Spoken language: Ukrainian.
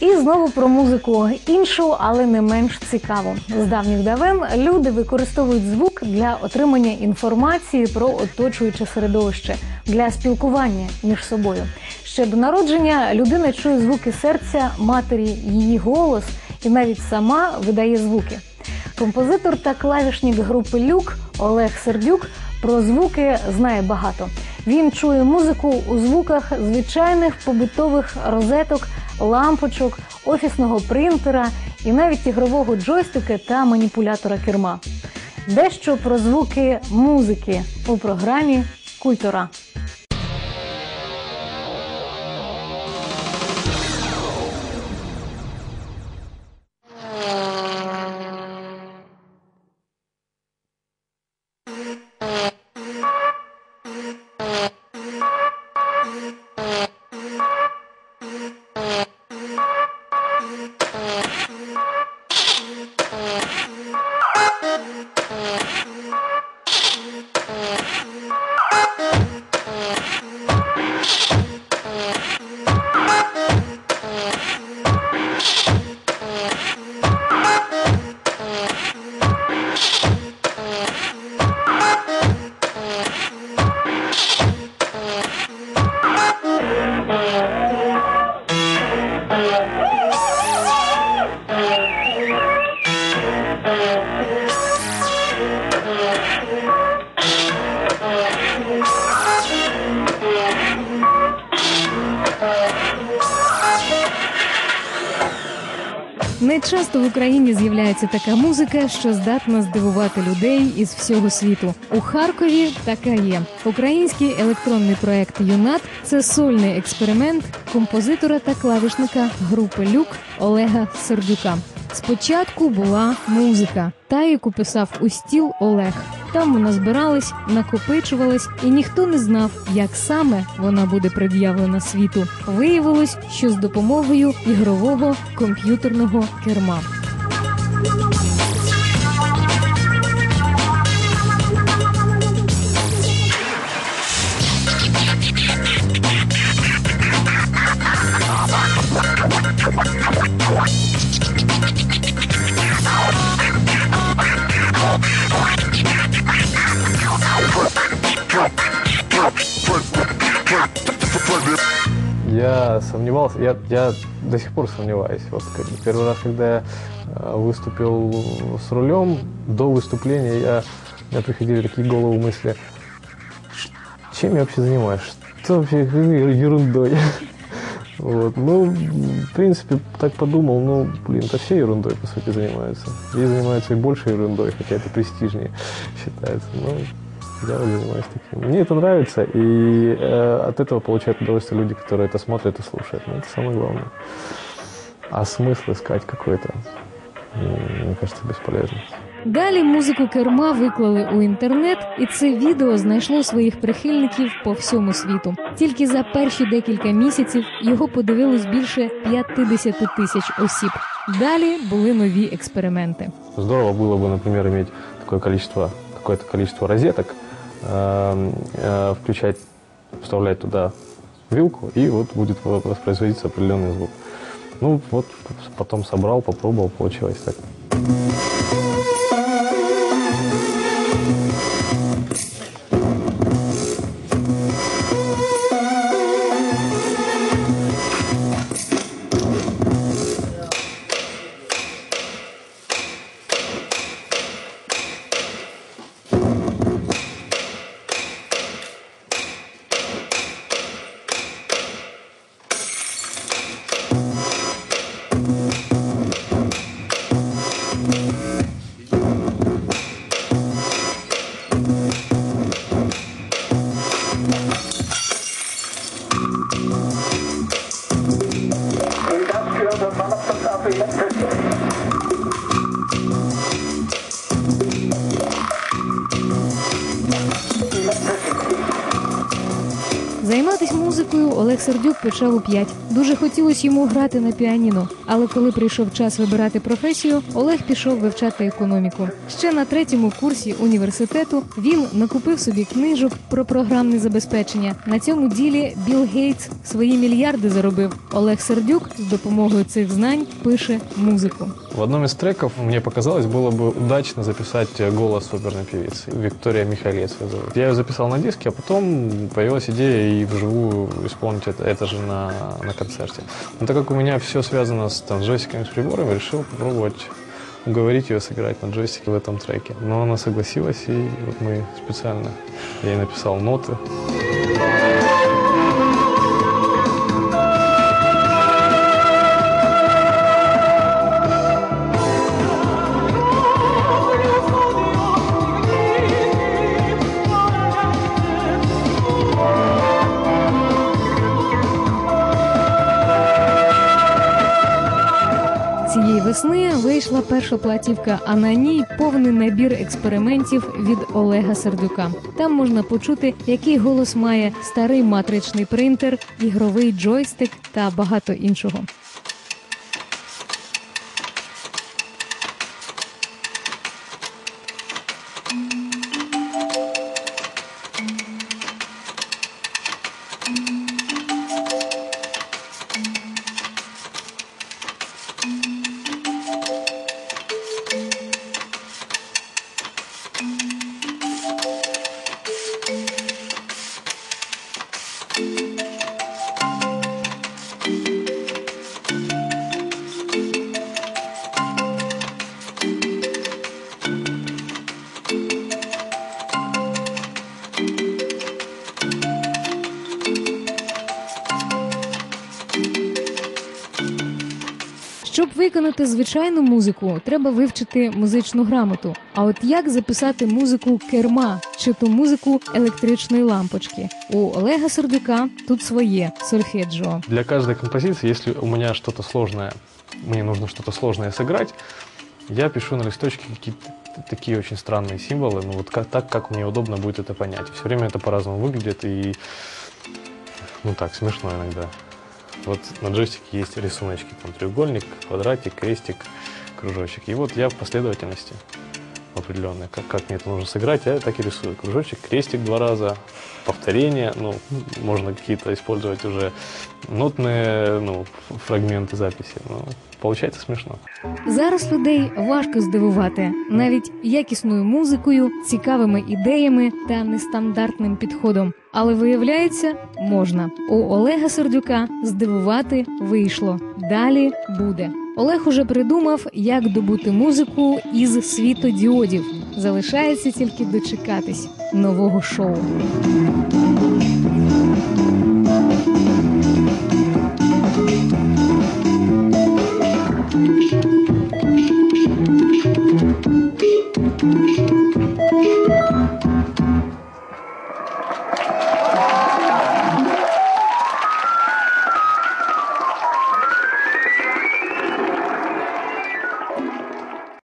І знову про музику іншу, але не менш цікаву. З давніх давен люди використовують звук для отримання інформації про оточуюче середовище для спілкування між собою. Ще до народження людина чує звуки серця матері, її голос і навіть сама видає звуки. Композитор та клавішник групи Люк Олег Сердюк про звуки знає багато. Він чує музику у звуках звичайних побутових розеток, лампочок, офісного принтера і навіть ігрового джойстика та маніпулятора керма. Дещо про звуки музики у програмі Культура. Bye. Не часто в Україні з'являється така музика, що здатна здивувати людей із всього світу. У Харкові така є. Український електронний проект Юнат це сольний експеримент композитора та клавішника групи Люк Олега Сердюка. Спочатку була музика, та яку писав у стіл Олег. Там вона збиралась, накопичувалась, і ніхто не знав, як саме вона буде пред'явлена світу. Виявилось, що з допомогою ігрового комп'ютерного керма. Я сомневался, я, я до сих пор сомневаюсь. Вот как первый раз, когда я э, выступил с рулем, до выступления я, у меня приходили такие голову мысли, чем я вообще занимаюсь, что вообще ерундой. Вот. Ну, в принципе, так подумал, ну, блин, это все ерундой, по сути, занимаются. Здесь занимаются и больше ерундой, хотя это престижнее считается. Ну, я вот занимаюсь таким. Мне это нравится, и э, от этого получают удовольствие люди, которые это смотрят и слушают. Ну, это самое главное. А смысл искать какой-то, м, мне кажется, бесполезно. Далі музику керма виклали у інтернет, і це відео знайшло своїх прихильників по всьому світу. Тільки за перші декілька місяців його подивилось більше 50 тисяч осіб. Далі були нові експерименти. Здорово было бы, например, иметь такое количество, какое-то количество розеток, э, э, Включать, вставлять туда вилку, и вот будет во- воспроизводиться определенный звук. Ну, вот потом собрал, попробовал, получилось так. Олег Сердюк почав у п'ять. Дуже хотілося йому грати на піаніно. Але коли прийшов час вибирати професію, Олег пішов вивчати економіку. Ще на третьому курсі університету він накупив собі книжок про програмне забезпечення. На цьому ділі Білл Гейтс свої мільярди заробив. Олег Сердюк з допомогою цих знань пише музику. В одном из треков мне показалось, было бы удачно записать э, голос оперной певицы. Виктория Михайлец ее зовут. Я ее записал на диске, а потом появилась идея и вживую исполнить это, это же на, на концерте. Но так как у меня все связано с, там, джойстиками, с приборами, решил попробовать уговорить ее сыграть на джойстике в этом треке. Но она согласилась, и вот мы специально, я ей написал ноты. Весни вийшла перша платівка, а на ній повний набір експериментів від Олега Сердюка. Там можна почути, який голос має старий матричний принтер, ігровий джойстик та багато іншого. Щоб виконати звичайну музику, треба вивчити музичну грамоту. А от як записати музику керма чи ту музику електричної лампочки? У Олега Сердюка тут своє сольфеджіо. Для каждой композиции, если у меня что-то сложное, мне нужно что-то сложное сыграть, я пишу на листочке какие-то такие очень странные символы, ну вот как, так, как мне удобно будет это понять. Все время это по-разному выглядит и, ну так, смешно иногда. Вот на джойстике есть рисуночки, там треугольник, квадратик, крестик, кружочек. И вот я в последовательности определенной, как, как мне это нужно сыграть, я так и рисую. Кружочек, крестик два раза, повторение, ну, можно какие-то использовать уже нотные, ну, ф- фрагменты записи. Ну, получается смешно. Зараз людей важко здивувати навіть якісною музикою, цікавими ідеями та нестандартним підходом. Але виявляється, можна. У Олега Сердюка здивувати вийшло. Далі буде. Олег уже придумав, як добути музику із світодіодів. Залишається тільки дочекатись нового шоу.